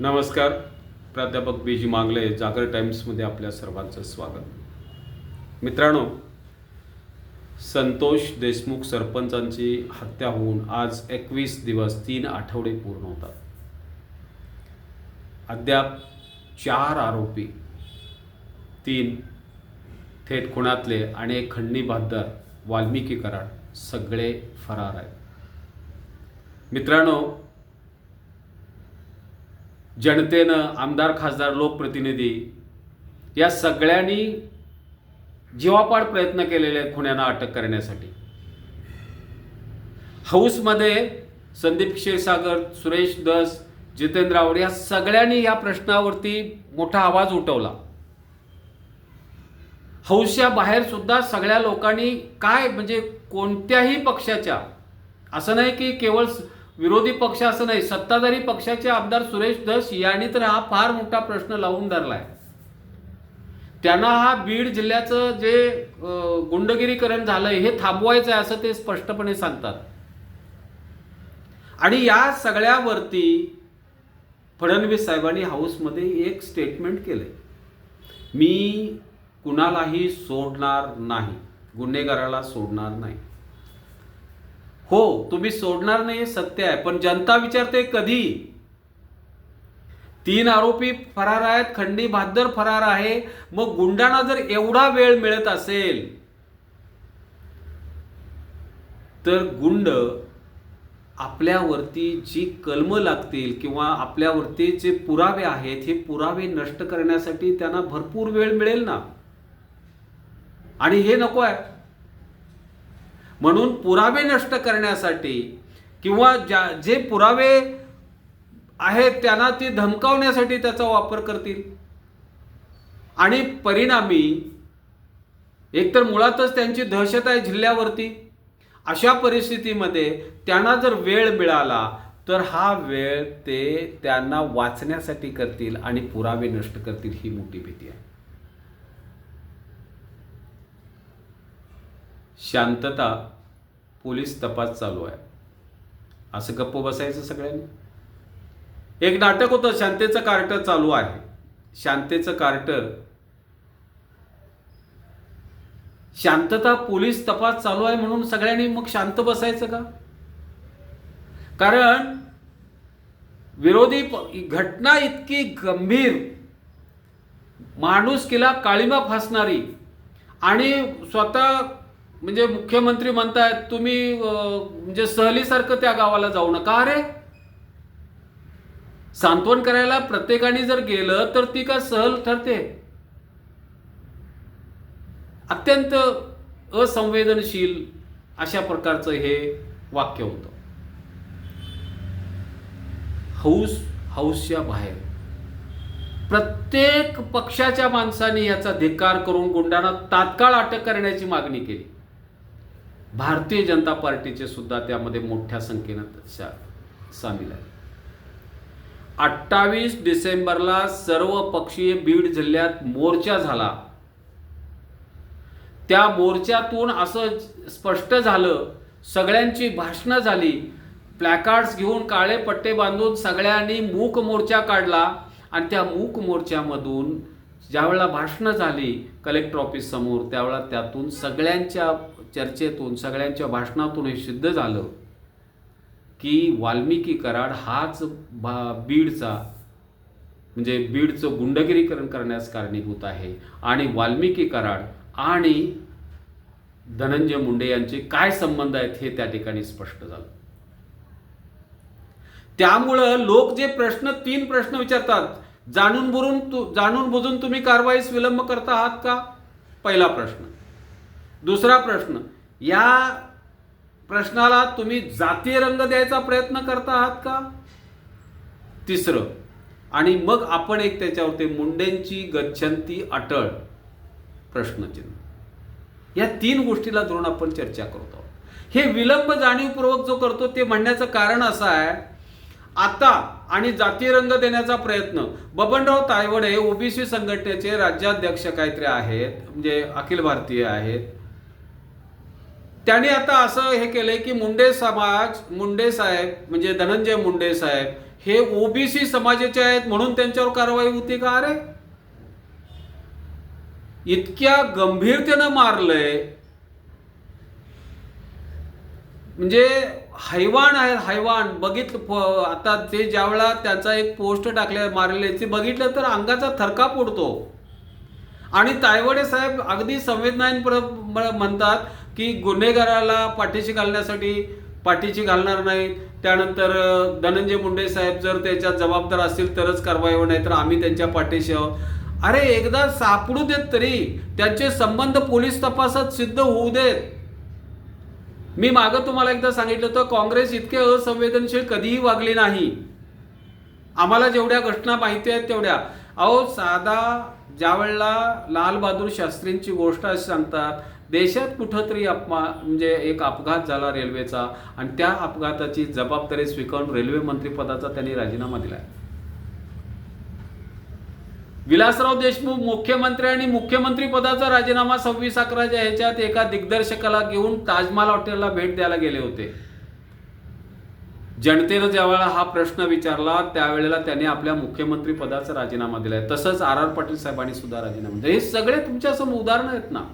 नमस्कार. प्राध्यापक बी जी मांगले जागर टाईम्समध्ये आपल्या सर्वांचं स्वागत. मित्रांनो संतोष देशमुख सरपंचांची हत्या होऊन आज एकवीस दिवस तीन आठवडे पूर्ण होतात. अद्याप चार आरोपी तीन थेट खुणातले आणि एक खंडणी बहादर वाल्मिकी कराड सगळे फरार आहेत. मित्रांनो जनतेनं आमदार खासदार लोकप्रतिनिधी या सगळ्यांनी जीवापाड प्रयत्न केलेले आहेत खुन्यांना अटक करण्यासाठी. हाऊसमध्ये संदीप क्षीरसागर सुरेश दस जितेंद्र आवड या सगळ्यांनी या प्रश्नावरती मोठा आवाज उठवला. हौसच्या बाहेर सुद्धा सगळ्या लोकांनी काय म्हणजे कोणत्याही पक्षाच्या असं नाही की केवळ विरोधी पक्ष असं नाही सत्ताधारी पक्षाचे आमदार सुरेश दस यांनी तर हा फार मोठा प्रश्न लावून धरलाय. त्यांना हा बीड जिल्ह्याचं जे गुंडगिरीकरण झालंय हे थांबवायचं आहे असं ते स्पष्टपणे सांगतात. आणि या सगळ्यावरती फडणवीस साहेबांनी हाऊसमध्ये एक स्टेटमेंट केलंय. मी कुणालाही सोडणार नाही गुन्हेगाराला सोडणार नाही. हो तुम्ही सोडणार नाही हे सत्य आहे पण जनता विचारते कधी? तीन आरोपी फरार आहेत खंडी भादर फरार आहे. मग गुंडांना जर एवढा वेळ मिळत असेल तर गुंड आपल्यावरती जी कलमं लागतील किंवा आपल्यावरती जे पुरावे आहेत हे पुरावे नष्ट करण्यासाठी त्यांना भरपूर वेळ मिळेल ना? आणि हे नको आहे. म्हणून पुरावे नष्ट करण्यासाठी किंवा ज्या जे पुरावे आहेत त्यांना ती धमकावण्यासाठी त्याचा वापर करतील. आणि परिणामी एकतर मुळातच त्यांची दहशत आहे जिल्ह्यावरती अशा परिस्थितीमध्ये त्यांना जर वेळ मिळाला तर हा वेळ ते त्यांना वाचण्यासाठी करतील आणि पुरावे नष्ट करतील ही मोठी भीती आहे. शांतता पोलीस तपास चालू आहे. असं गप्प बसायचं सगळ्यांनी? एक नाटक होतं शांतेचं कार्टर चालू आहे. शांतेचं कार्टर. शांतता पोलीस तपास चालू आहे म्हणून सगळ्यांनी मग शांत बसायचं का? कारण विरोधी घटना इतकी गंभीर. माणूस केला काळीमा फासणारी. आणि स्वतः म्हणजे मुख्यमंत्री म्हणतायत तुम्ही म्हणजे सहलीसारखं त्या गावाला जाऊ नका. अरे सांत्वन करायला प्रत्येकाने जर गेलं तर ती का सहल ठरते? अत्यंत असंवेदनशील अशा प्रकारचं हे वाक्य होतं. हौस हौसच्या बाहेर. प्रत्येक पक्षाच्या माणसाने याचा धिक्कार करून गुंडांना तात्काळ अटक करण्याची मागणी केली. भारतीय जनता पार्टीचे सुद्धा त्यामध्ये मोठ्या संख्येनं सामील आहे अठ्ठावीस डिसेंबरला सर्व पक्षीय बीड जिल्ह्यात मोर्चा झाला. त्या मोर्चातून असं स्पष्ट झालं सगळ्यांची भाषणं झाली प्लॅकार्ड्स घेऊन काळे पट्टे बांधून सगळ्यांनी मूक मोर्चा काढला आणि त्या मूक मोर्चामधून ज्यावेळेला भाषणं झाली कलेक्टर ऑफिस समोर त्यावेळेला त्यातून सगळ्यांच्या चर्चेतून सगळ्यांच्या भाषणातून हे सिद्ध झालं की वाल्मिकी कराड हाच बा बीडचा म्हणजे बीडचं गुंडगिरीकरण करण्यास कारणीभूत आहे. आणि वाल्मिकी कराड आणि धनंजय मुंडे यांचे काय संबंध आहेत हे त्या ठिकाणी स्पष्ट झालं. त्यामुळं लोक जे प्रश्न तीन प्रश्न विचारतात जाणून बुरून तु जाणून बुजून तुम्ही कारवाईस विलंब करता आहात का? पहिला प्रश्न. दुसरा प्रश्न. या प्रश्नाला तुम्ही जातीय रंग द्यायचा प्रयत्न करता आहात का? तिसरं. आणि मग आपण एक त्याच्यावरती मुंडेंची गच्छंती अटळ प्रश्नचिन्ह. या तीन गोष्टीला धरून आपण चर्चा करतो हे विलंब जाणीवपूर्वक जो करतो ते म्हणण्याचं कारण असं आहे आता आणि जातीय रंग देण्याचा प्रयत्न. बबनराव तायवडे ओबीसी संघटनेचे राज्याध्यक्ष काहीतरी आहेत म्हणजे अखिल भारतीय आहेत. त्यांनी आता असं हे केलंय की मुंडे समाज मुंडे साहेब म्हणजे धनंजय मुंडे साहेब हे ओबीसी समाजाचे आहेत म्हणून त्यांच्यावर कारवाई होती का? अरे! इतक्या गंभीरतेनं मारलंय. म्हणजे हैवान आहे हैवान. बघितलं प- आता ते ज्यावेळा त्याचा एक पोस्ट टाकल्या मारले ते बघितलं तर अंगाचा थरका पडतो आणि तायवडे साहेब अगदी संवेदनाहीन म्हणतात की गुन्हेगाराला पाठीशी घालण्यासाठी पाठीशी घालणार नाही त्यानंतर धनंजय मुंडे साहेब जर त्याच्यात जबाबदार असतील तरच कारवाई होणार नाही तर आम्ही त्यांच्या पाठीशी आहोत. अरे एकदा सापडू देत तरी त्यांचे संबंध पोलीस तपासात सिद्ध होऊ देत. मी मागं तुम्हाला एकदा सांगितलं होतं काँग्रेस इतके असंवेदनशील कधीही वागली नाही. आम्हाला जेवढ्या घटना माहिती आहेत तेवढ्या. अहो साधा ज्या वेळेला लालबहादूर शास्त्रींची गोष्ट अशी सांगतात देशात कुठंतरी अपमा म्हणजे एक अपघात झाला रेल्वेचा आणि त्या अपघाताची जबाबदारी स्वीकारून रेल्वे मंत्रिपदाचा त्यांनी राजीनामा दिला आहे विलासराव देशमुख मुख्यमंत्री आणि मुख्यमंत्री पदाचा राजीनामा सव्वीस अकराच्या ह्याच्यात एका दिग्दर्शकाला घेऊन ताजमहाल हॉटेलला भेट द्यायला गेले होते. जनतेनं ज्यावेळेला हा प्रश्न विचारला त्यावेळेला त्याने आपल्या मुख्यमंत्री पदाचा राजीनामा दिलाय. तसंच आर आर पाटील साहेबांनी सुद्धा राजीनामा दिला हे सगळे तुमच्यासमोर उदाहरणं आहेत ना?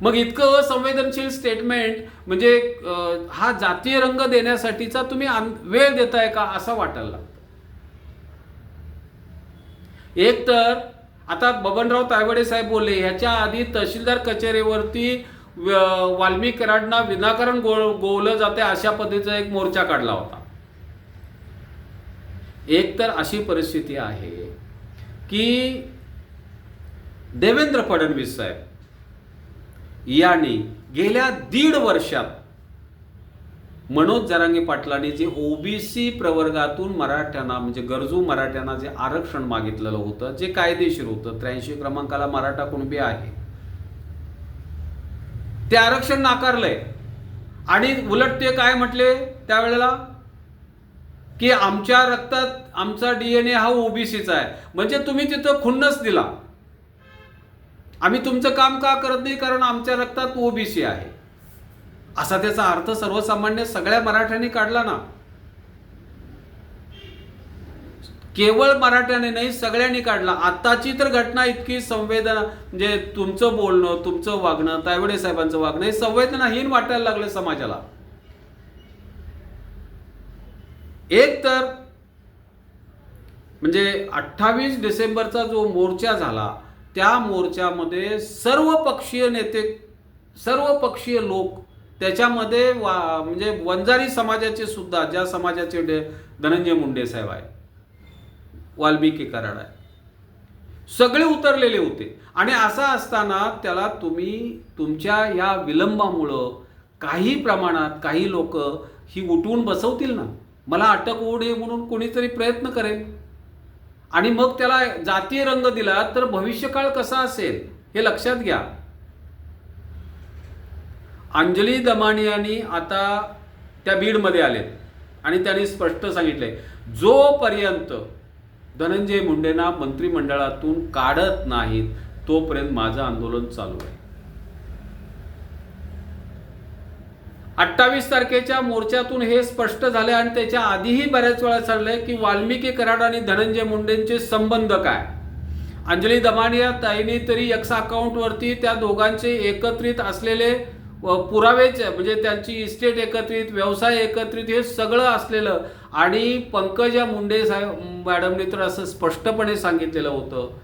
मग इतकं असंवेदनशील स्टेटमेंट म्हणजे हा जातीय रंग देण्यासाठीचा तुम्ही वेळ देताय का असं वाटायला एक तर आता बबनराव तायवडे साहेब बोलले ह्याच्या आधी तहसीलदार कचेरीवरती व- कराडना विनाकारण गो गोवलं जाते अशा पद्धतीचा एक मोर्चा काढला होता. एक तर अशी परिस्थिती आहे की देवेंद्र फडणवीस साहेब यांनी गेल्या दीड वर्षात मनोज जरांगे पाटलांनी जे ओबीसी प्रवर्गातून मराठ्यांना म्हणजे गरजू मराठ्यांना जे आरक्षण मागितलेलं होतं जे कायदेशीर होतं त्र्याऐंशी क्रमांकाला मराठा कुणबी आहे? ते आरक्षण नाकारलंय. आणि उलट ते काय म्हटले त्यावेळेला? की आमच्या रक्तात आमचा डीएनए हा ओबीसीचा आहे. म्हणजे तुम्ही तिथं खुन्नस दिला. आम्ही तुमचं काम का करत नाही? कारण आमच्या रक्तात ओबीसी आहे. असा त्याचा अर्थ सर्वसामान्य सगळ्या मराठ्यांनी काढला ना. केवळ मराठ्याने नाही सगळ्यांनी काढला. आताची तर घटना इतकी संवेदना म्हणजे तुमचं बोलणं तुमचं वागणं तायवडे साहेबांचं वागणं हे संवेदनाहीन वाटायला लागलं समाजाला. एक तर म्हणजे अठ्ठावीस डिसेंबरचा जो मोर्चा झाला त्या मोर्चामध्ये सर्व पक्षीय नेते सर्व पक्षीय लोक त्याच्यामध्ये वा म्हणजे वंजारी समाजाचे सुद्धा ज्या समाजाचे डे- धनंजय मुंडे साहेब आहे वाल्मिकी कराड आहे सगळे उतरलेले होते. आणि असं असताना त्याला तुम्ही तुमच्या या विलंबामुळं काही प्रमाणात काही लोक ही उठवून बसवतील ना? मला अटक होऊ नये म्हणून कोणीतरी प्रयत्न करेल. आणि मग त्याला जातीय रंग दिला तर भविष्यकाळ कसा असेल हे लक्षात घ्या. अंजली दमानियांनी आता त्या बीडमध्ये आलेत. आणि त्यांनी स्पष्ट सांगितलंय जोपर्यंत धनंजय मुंडेंना मंत्रिमंडळातून काढत नाहीत तोपर्यंत माझं आंदोलन चालू आहे. अठ्ठावीस तारखेच्या मोर्चातून हे स्पष्ट झाले आणि त्याच्या आधीही बऱ्याच वेळा चाललंय की वाल्मिकी कराड आणि धनंजय मुंडेंचे संबंध काय? अंजली दमानिया ताईनी तरी एक्स अकाउंटवरती त्या दोघांचे एकत्रित असलेले पुरावेच म्हणजे त्यांची इस्टेट एकत्रित व्यवसाय एकत्रित हे सगळं असलेलं. आणि पंकजा मुंडे साहेब मॅडमने तर असं स्पष्टपणे सांगितलेलं होतं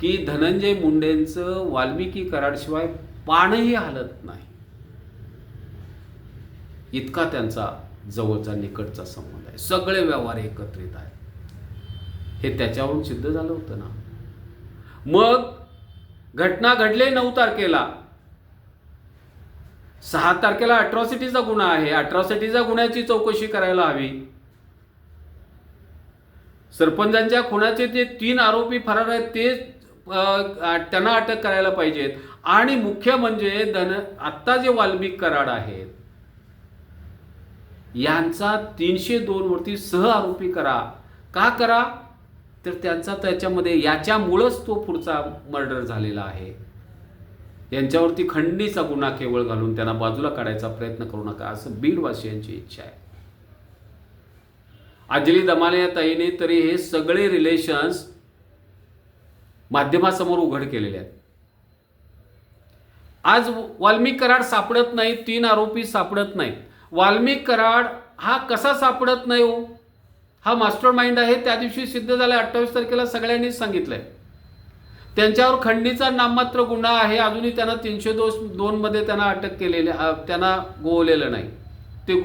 की धनंजय मुंडेंचं वाल्मिकी कराडशिवाय पाणही हलत नाही. इतका त्यांचा जवळचा निकटचा संबंध आहे. सगळे व्यवहार एकत्रित आहेत. हे त्याच्यावरून सिद्ध झालं होतं ना. मग घटना घडले नऊ तारखेला. सहा तारखेला अट्रॉसिटीचा गुन्हा आहे. अट्रॉसिटीचा गुन्ह्याची चौकशी करायला हवी. सरपंचांच्या खुनाचे जे तीन आरोपी फरार आहेत ते त्यांना अटक करायला पाहिजेत. आणि मुख्य म्हणजे धन आत्ता जे वाल्मिक कराड आहेत यांचा तीनशे दोन वरती सह आरोपी करा. का करा? तर त्यांचा त्याच्यामध्ये याच्यामुळंच तो पुढचा मर्डर झालेला आहे. यांच्यावरती खंडणीचा गुन्हा केवळ घालून त्यांना बाजूला काढायचा प्रयत्न करू नका असं बीडवासियांची इच्छा आहे. अंजली दमाले या ताईने तरी हे सगळे रिलेशन्स माध्यमासमोर उघड केलेले आहेत. आज वाल्मिक कराड सापडत नाही तीन आरोपी सापडत नाहीत. वाल्मिक कराड हा कसा सापडत नाही हो? हा मास्टर माइंड आहे त्या दिवशी सिद्ध झालाय अठ्ठावीस तारखेला सगळ्यांनीच सांगितलंय. त्यांच्यावर खंडीचा नाममात्र गुन्हा आहे. अजूनही त्यांना तीनशे दोन दोनमध्ये त्यांना अटक केलेली त्यांना गोवलेलं नाही. ते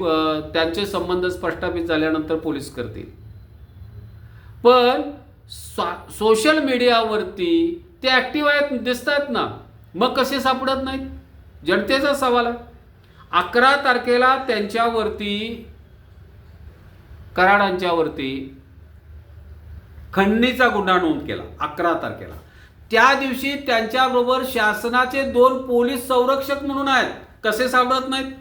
त्यांचे संबंध स्पष्टापित झाल्यानंतर पोलीस करतील. पण सोशल मीडियावरती ते ॲक्टिव्ह आहेत दिसतात ना. मग कसे सापडत नाहीत? जनतेचा सवाल आहे. अकरा तारखेला त्यांच्यावरती कराडांच्यावरती खंडणीचा गुन्हा नोंद केला अकरा तारखेला. त्या दिवशी त्यांच्याबरोबर शासनाचे दोन पोलीस संरक्षक म्हणून आहेत. कसे सापडत नाहीत?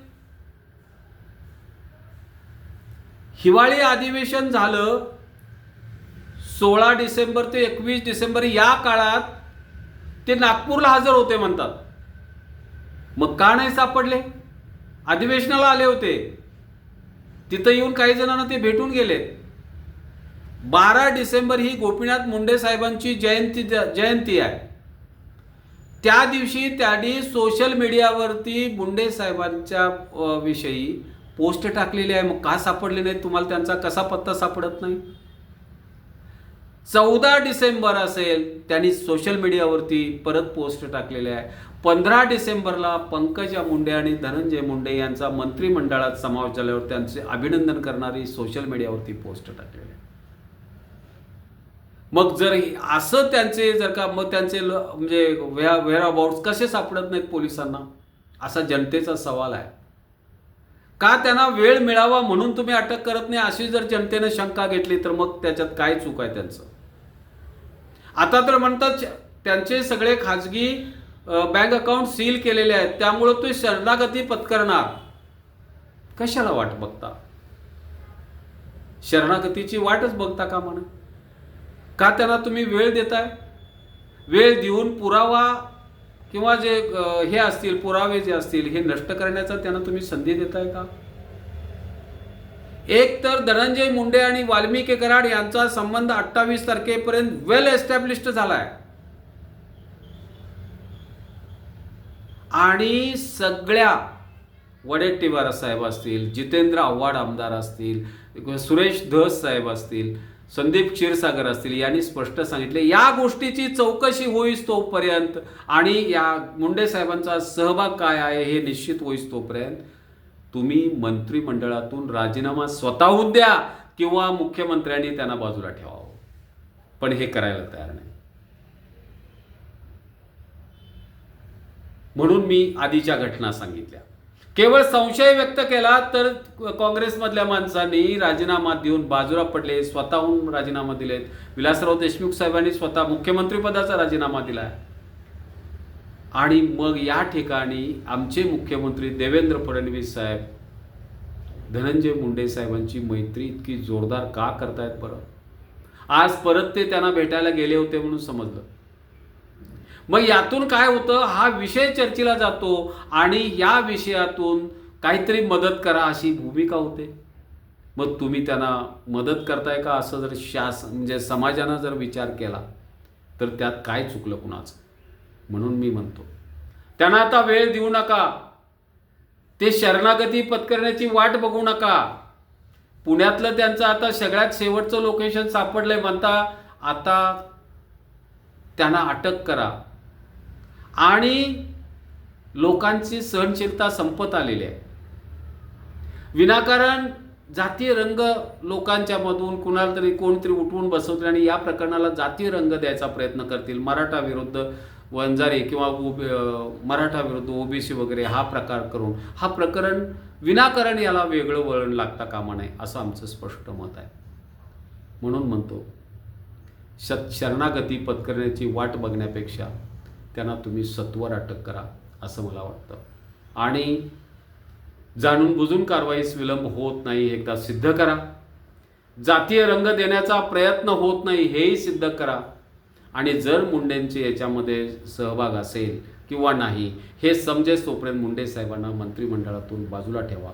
हिवाळी अधिवेशन झालं सोळा डिसेंबर ते एकवीस डिसेंबर या काळात ते नागपूरला हजर होते म्हणतात. मग का नाही सापडले? अधिवेशनाला आले होते. तिथं येऊन काही जणांना ते भेटून गेले. बारा डिसेंबर ही गोपीनाथ मुंडे साहेबांची जयंती जयंती आहे. त्या दिवशी त्यांनी सोशल मीडियावरती मुंडे साहेबांच्या विषयी पोस्ट टाकलेली आहे. मग का सापडले नाही तुम्हाला त्यांचा कसा पत्ता सापडत नाही? चौदा डिसेंबर असेल त्यांनी सोशल मीडियावरती परत पोस्ट टाकलेले आहे. पंधरा डिसेंबरला पंकजा मुंडे आणि धनंजय मुंडे यांचा मंत्रिमंडळात समावेश झाल्यावर त्यांचे अभिनंदन करणारी सोशल मीडियावरती पोस्ट टाकलेली आहे. मग जर असं त्यांचे जर का मग त्यांचे ल- म्हणजे व्हेअर अबाउट्स कसे सापडत नाहीत पोलिसांना? असा जनतेचा सवाल आहे. का त्यांना वेळ मिळावा म्हणून तुम्ही अटक करत नाही? अशी जर जनतेने शंका घेतली तर मग त्याच्यात काय चूक आहे त्यांचं? आता तर म्हणतात त्यांचे सगळे खाजगी बँक अकाउंट सील केलेले आहेत. त्यामुळं तो शरणागती पत्करणार. कशाला वाट बघता? शरणागतीची वाटच बघता का म्हणा का त्यांना तुम्ही वेळ देताय? वेळ देऊन पुरावा किंवा जे हे असतील पुरावे जे असतील हे नष्ट करण्याचा त्यांना तुम्ही संधी देताय का? एक तर धनंजय मुंडे आणि वाल्मिकी कराड यांचा संबंध अठ्ठावीस तारखेपर्यंत वेल एस्टॅब्लिश्ड झालाय. आणि सगळ्या वडेट्टीवार साहेब असतील जितेंद्र आव्हाड आमदार असतील सुरेश धस साहेब असतील संदीप क्षीरसागर असतील यांनी स्पष्ट सांगितले या गोष्टीची चौकशी होईस तोपर्यंत आणि या मुंडे साहेबांचा सहभाग काय आहे हे निश्चित होईस तोपर्यंत तुम्ही मंत्रिमंडळातून राजीनामा स्वतःहून द्या किंवा मुख्यमंत्र्यांनी त्यांना बाजूला ठेवावं. पण हे करायला तयार नाही. म्हणून मी आधीच्या घटना सांगितल्या. केवळ संशय व्यक्त केला तर काँग्रेसमधल्या माणसांनी राजीनामा देऊन बाजूला पडले स्वतःहून राजीनामा दिलेत. विलासराव देशमुख साहेबांनी स्वतः मुख्यमंत्रीपदाचा राजीनामा दिला आणि मग या ठिकाणी आमचे मुख्यमंत्री देवेंद्र फडणवीस साहेब धनंजय मुंडे साहेबांची मैत्री इतकी जोरदार का करतायत बरं? आज परत ते त्यांना भेटायला गेले होते म्हणून समजलं. मग यातून काय होतं? हा विषय चर्चेला जातो आणि या विषयातून काहीतरी मदत करा अशी भूमिका होते. मग तुम्ही त्यांना मदत करताय का? असं जर शास म्हणजे समाजानं जर विचार केला तर त्यात काय चुकलं कुणाचं? म्हणून मी म्हणतो. त्यांना आता वेळ देऊ नका. ते शरणागती पत्करण्याची वाट बघू नका. पुण्यातलं त्यांचं आता सगळ्यात शेवटचं लोकेशन सापडलंय. म्हणता आता त्यांना अटक करा. आणि लोकांची सहनशीलता संपत आलेली आहे. विनाकारण जातीय रंग लोकांच्या मधून कुणाला तरी कोणतरी उठवून बसवतील आणि या प्रकरणाला जातीय रंग द्यायचा प्रयत्न करतील. मराठा विरुद्ध वंजारी किंवा मराठा विरुद्ध ओबीसी वगैरे हा प्रकार करून हा प्रकरण विनाकारण याला वेगळं वळण लागता कामा नये असं आमचं स्पष्ट मत आहे. म्हणून म्हणतो श शरणागती पत्करण्याची वाट बघण्यापेक्षा त्यांना तुम्ही सत्वर अटक करा असं मला वाटतं. आणि जाणून बुजून कारवाईस विलंब होत नाही एकदा सिद्ध करा. जातीय रंग देण्याचा प्रयत्न होत नाही हेही सिद्ध करा. आणि जर मुंडेंचे याच्यामध्ये सहभाग असेल किंवा नाही हे समजेस तोपर्यंत मुंडे साहेबांना मंत्रिमंडळातून बाजूला ठेवा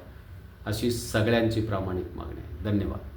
अशी सगळ्यांची प्रामाणिक मागणी आहे. धन्यवाद.